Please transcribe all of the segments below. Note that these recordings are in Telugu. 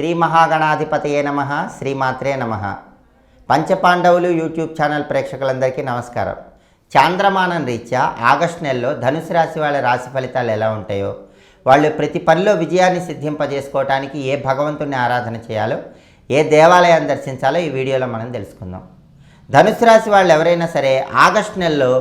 శ్రీ మహాగణాధిపతయే నమ శ్రీమాత్రే నమ. పంచపాండవులు యూట్యూబ్ ఛానల్ ప్రేక్షకులందరికీ నమస్కారం. చాంద్రమానం రీత్యా ఆగస్టు నెలలో ధనుసు రాశి వాళ్ళ రాశి ఫలితాలు ఎలా ఉంటాయో వాళ్ళు ప్రతి పనిలో విజయాన్ని సిద్ధింపజేసుకోవటానికి ఏ భగవంతుని ఆరాధన చేయాలో ఏ దేవాలయం దర్శించాలో ఈ వీడియోలో మనం తెలుసుకుందాం. ధనుసు రాశి వాళ్ళు ఎవరైనా సరే ఆగస్టు నెలలో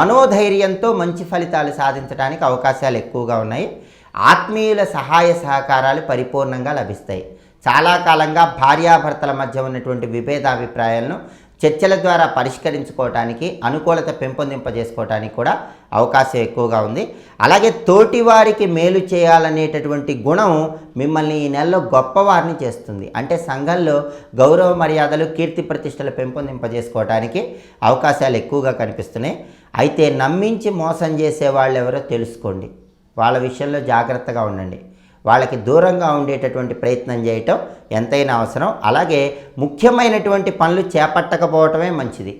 మనోధైర్యంతో మంచి ఫలితాలు సాధించడానికి అవకాశాలు ఎక్కువగా ఉన్నాయి. ఆత్మీయుల సహాయ సహకారాలు పరిపూర్ణంగా లభిస్తాయి. చాలా కాలంగా భార్యాభర్తల మధ్య ఉన్నటువంటి విభేదాభిప్రాయాలను చర్చల ద్వారా పరిష్కరించుకోవటానికి అనుకూలత పెంపొందింపజేసుకోవటానికి కూడా అవకాశం ఎక్కువగా ఉంది. అలాగే తోటివారికి మేలు చేయాలనేటటువంటి గుణం మిమ్మల్ని ఈ నెలలో గొప్పవారిని చేస్తుంది. అంటే సంఘంలో గౌరవ మర్యాదలు కీర్తి ప్రతిష్టలు పెంపొందింపజేసుకోవటానికి అవకాశాలు ఎక్కువగా కనిపిస్తున్నాయి. అయితే నమ్మించి మోసం చేసే వాళ్ళు ఎవరో తెలుసుకోండి. వాళ్ళ విషయంలో జాగ్రత్తగా ఉండండి. వాళ్ళకి దూరంగా ఉండేటటువంటి ప్రయత్నం చేయటం ఎంతైనా అవసరం. అలాగే ముఖ్యమైనటువంటి పనులు చేపట్టకపోవటమే మంచిది.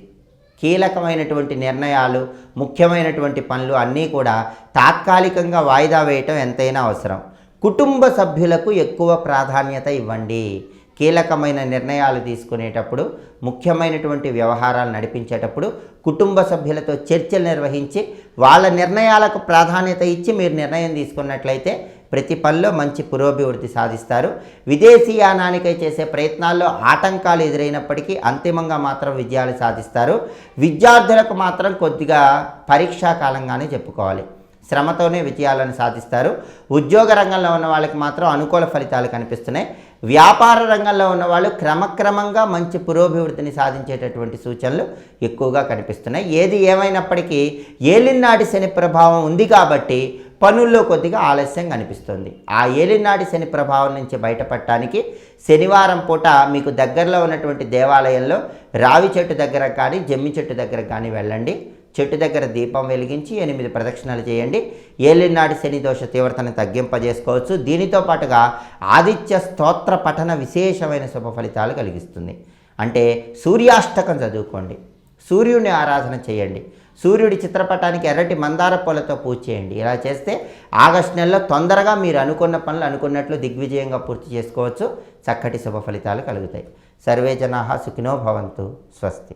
కీలకమైనటువంటి నిర్ణయాలు ముఖ్యమైనటువంటి పనులు అన్నీ కూడా తాత్కాలికంగా వాయిదా వేయటం ఎంతైనా అవసరం. కుటుంబ సభ్యులకు ఎక్కువ ప్రాధాన్యత ఇవ్వండి. కీలకమైన నిర్ణయాలు తీసుకునేటప్పుడు ముఖ్యమైనటువంటి వ్యవహారాలు నడిపించేటప్పుడు కుటుంబ సభ్యులతో చర్చలు నిర్వహించి వాళ్ళ నిర్ణయాలకు ప్రాధాన్యత ఇచ్చి మీరు నిర్ణయం తీసుకున్నట్లయితే ప్రతి పనిలో మంచి పురోభివృద్ధి సాధిస్తారు. విదేశీయానానికై చేసే ప్రయత్నాల్లో ఆటంకాలు ఎదురైనప్పటికీ అంతిమంగా మాత్రం విజయాలు సాధిస్తారు. విద్యార్థులకు మాత్రం కొద్దిగా పరీక్షా కాలంగానే చెప్పుకోవాలి. శ్రమతోనే విజయాలను సాధిస్తారు. ఉద్యోగ రంగంలో ఉన్న వాళ్ళకి మాత్రం అనుకూల ఫలితాలు కనిపిస్తున్నాయి. వ్యాపార రంగంలో ఉన్న వాళ్ళు క్రమక్రమంగా మంచి పురోభివృద్ధిని సాధించేటటువంటి సూచనలు ఎక్కువగా కనిపిస్తున్నాయి. ఏది ఏమైనప్పటికీ ఏలినాటి శని ప్రభావం ఉంది కాబట్టి పనుల్లో కొద్దిగా ఆలస్యం కనిపిస్తుంది. ఆ ఏలినాటి శని ప్రభావం నుంచి బయటపడటానికి శనివారం పూట మీకు దగ్గరలో ఉన్నటువంటి దేవాలయంలో రావి చెట్టు దగ్గర కానీ జమ్మి చెట్టు దగ్గర కానీ వెళ్ళండి. చెట్టు దగ్గర దీపం వెలిగించి ఎనిమిది ప్రదక్షిణలు చేయండి. ఏలినాటి శని దోష తీవ్రతను తగ్గింపజేసుకోవచ్చు. దీనితో పాటుగా ఆదిత్య స్తోత్ర పఠన విశేషమైన శుభ ఫలితాలు కలిగిస్తుంది. అంటే సూర్యాష్టకం చదువుకోండి. సూర్యుని ఆరాధన చేయండి. సూర్యుడి చిత్రపటానికి ఎర్రటి మందార పూలతో పూజ చేయండి. ఇలా చేస్తే ఆగస్టు నెలలో తొందరగా మీరు అనుకున్న పనులు అనుకున్నట్లు దిగ్విజయంగా పూర్తి చేసుకోవచ్చు. చక్కటి శుభ ఫలితాలు కలుగుతాయి. సర్వే జనా సుఖినో భవంతు. స్వస్తి.